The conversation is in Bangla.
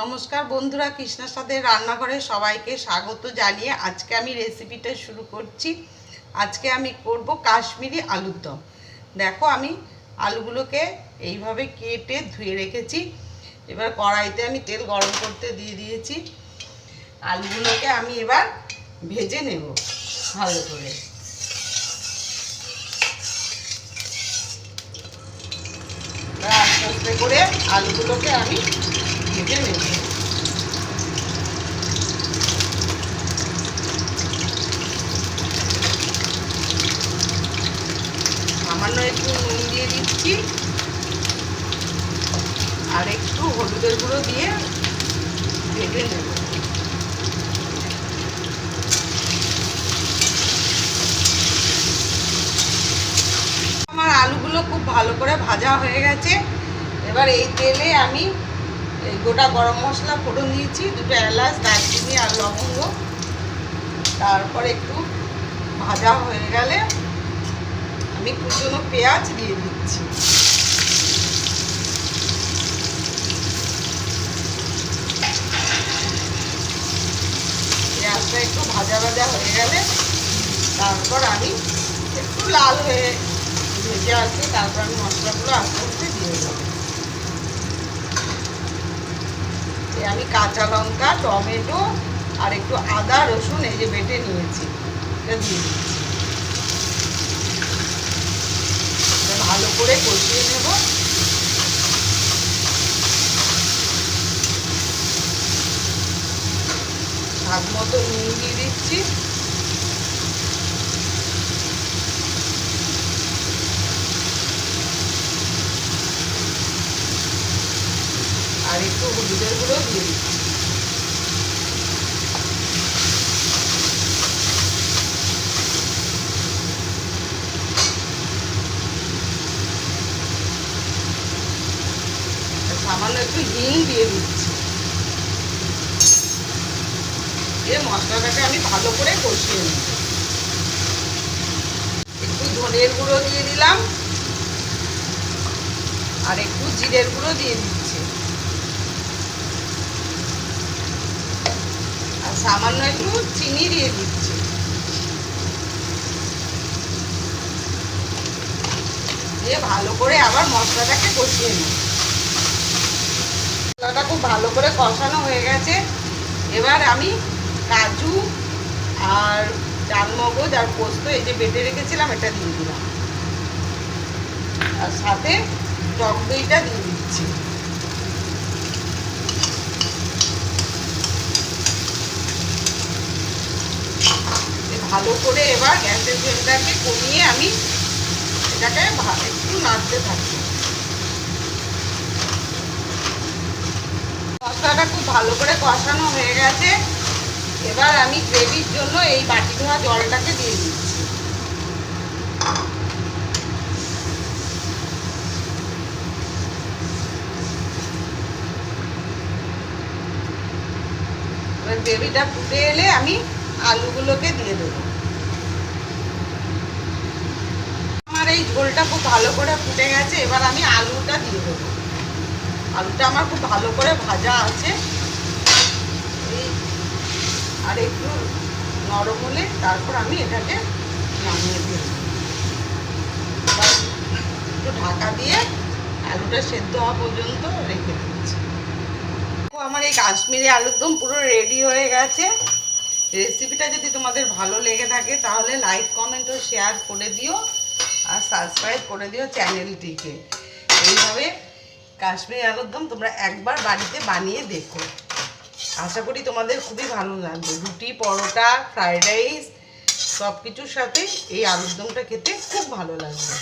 নমস্কার বন্ধুরা, কৃষ্ণার সাথে রান্নাঘরে সবাইকে স্বাগত জানিয়ে আজকে আমি রেসিপিটা শুরু করছি। আজকে আমি করব কাশ্মীরি আলুর দম। দেখো আমি আলুগুলোকে এইভাবে কেটে ধুয়ে রেখেছি। এবার কড়াইতে আমি তেল গরম করতে দিয়ে দিয়েছি। আলুগুলোকে আমি এবার ভেজে নেব ভালো করে। আস্তে আস্তে করে আলুগুলোকে আমি ভেজে নেব সামান্য একটু নুন দিয়ে দিচ্ছি। আর একটু হলুদের গুঁড়ো দিয়ে ভেজে নেব। আমার আলুগুলো খুব ভালো করে ভাজা হয়ে গেছে। এবার এই তেলে আমি গোটা গরম মশলা ফোড়ন দিয়েছি, দুটো এলাচ, দারচিনি আর লবঙ্গ। তারপর একটু ভাজা হয়ে গেলে আমি কুচনো পেঁয়াজ দিয়ে দিচ্ছি। পেঁয়াজটা একটু ভাজা ভাজা হয়ে গেলে তারপর আমি একটু লাল হয়ে ভেজে আসি তারপর আমি মশলাগুলো আস্তে আস্তে দিয়ে দেবো এই আমি কাঁচা লঙ্কা, টমেটো আর একটু আদা, রসুন এই যে বেটে নিয়েছি। ভালো করে কষিয়ে নেব। ভাগ মতো নুন দিয়ে দিচ্ছি আর একটু হলুদের গুঁড়ো সামান্য একটু হিং দিয়ে দিচ্ছি। দিয়ে মশলাটাকে আমি ভালো করে কষিয়ে নেব। একটু ধনের গুঁড়ো দিয়ে দিলাম। আর একটু জিরের গুঁড়ো দিয়ে দিচ্ছি। সামান্য একটু চিনি দিয়ে দিচ্ছি। দিয়ে ভালো করে আবার মশলাটাকে কষিয়ে নিই। মশলাটা খুব ভালো করে কষানো হয়ে গেছে। এবার আমি কাজু আর চালমগজ আর পোস্ত এই যে বেটে রেখেছিলাম, এটা দিয়ে দিলাম। আর সাথে টক দইটা দিয়ে দিচ্ছি। ভালো করে এবার গ্যাসের ফ্লেমটাকে কমিয়ে আমি এটাকে একটু নাড়তে থাকি। মশলাটা খুব ভালো করে কষানো হয়ে গেছে। এবার আমি গ্রেভির জন্য এই বাটি ধোয়া জলটাকে দিয়ে দিচ্ছি। গ্রেভিটা ফুটে এলে আমি আলুগুলোকে দিয়ে দেবো। আমার এই ঝোলটা খুব ভালো করে ফুটে গেছে, এবার আমি আলুটা দিয়ে দেবো। আলুটা আমার খুব ভালো করে ভাজা আছে। আর একটু নরম হলে তারপর আমি এটাকে নামিয়ে দেব। একটু ঢাকা দিয়ে আলুটা সেদ্ধ হওয়া পর্যন্ত রেখে দিচ্ছি। আমার এই কাশ্মীরি আলুর দম পুরো রেডি হয়ে গেছে। রেসিপিটা যদি তোমাদের ভালো লেগে থাকে, তাহলে লাইক কমেন্ট ও শেয়ার করে দিও আর সাবস্ক্রাইব করে দিও চ্যানেলটিকে এইভাবে কাশ্মীরি আলুর দম তোমরা একবার বাড়িতে বানিয়ে দেখো। আশা করি তোমাদের খুবই ভালো লাগবে। রুটি, পরোটা ফ্রাইড রাইস সব কিছুর সাথে এই আলুর দমটা খেতে খুব ভালো লাগবে।